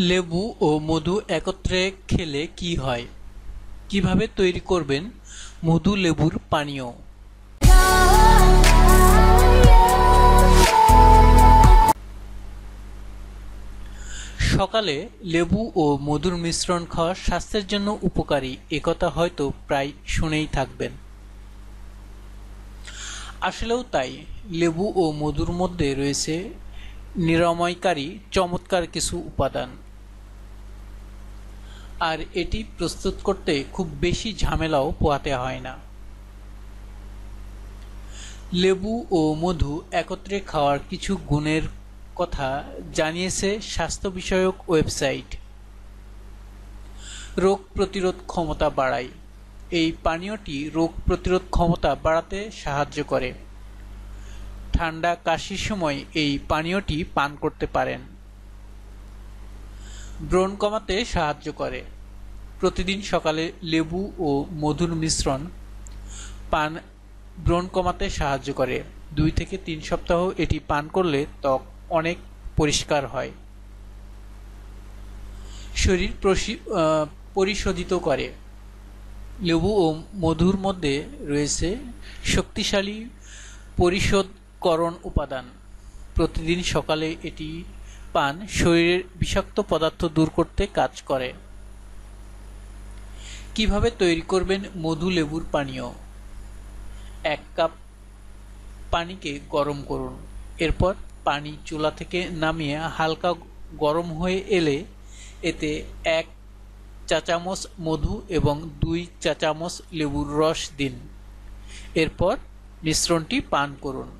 লেবু ও মধু একত্রে খেলে কি হয়? কীভাবে তৈরি করবেন মধু লেবুর পানীয়? সকালে লেবু ও মধুর মিশ্রণ খাওয়া স্বাস্থ্যের জন্য উপকারী। একথা হয়তো প্রায় শুনেই থাকবেন। আসলেও তাই, লেবু ও মধুর মধ্যে রয়েছে নিরাময়কারী, চমৎকার কিছু উপাদান। আর এটি প্রস্তুত করতে খুব বেশি ঝামেলাও পোহাতে হয় না। লেবু ও মধু একত্রে খাওয়ার কিছু গুণের কথা জানিয়েছে স্বাস্থ্য বিষয়ক ওয়েবসাইট। রোগ প্রতিরোধ ক্ষমতা বাড়ায়। এই পানীয়টি রোগ প্রতিরোধ ক্ষমতা বাড়াতে সাহায্য করে। ঠান্ডা কাশির সময় এই পানীয়টি পান করতে পারেন। ব্রণ কমাতে সাহায্য করে। প্রতিদিন সকালে লেবু ও মধুর মিশ্রণ পান ব্রণ কমাতে সাহায্য করে। দুই থেকে তিন সপ্তাহ এটি পান করলে ত্বক অনেক পরিষ্কার হয়। শরীর পরিশোধিত করে। লেবু ও মধুর মধ্যে রয়েছে শক্তিশালী পরিশোধকরণ উপাদান। প্রতিদিন সকালে এটি পান, শরীরের বিষাক্ত পদার্থ দূর করতে কাজ করে। কীভাবে তৈরি করবেন মধু লেবুর পানীয়? এক কাপ পানিকে গরম করুন। এরপর পানি চুলা থেকে নামিয়ে হালকা গরম হয়ে এলে এতে এক চা চামচ মধু এবং দুই চা চামচ লেবুর রস দিন। এরপর মিশ্রণটি পান করুন।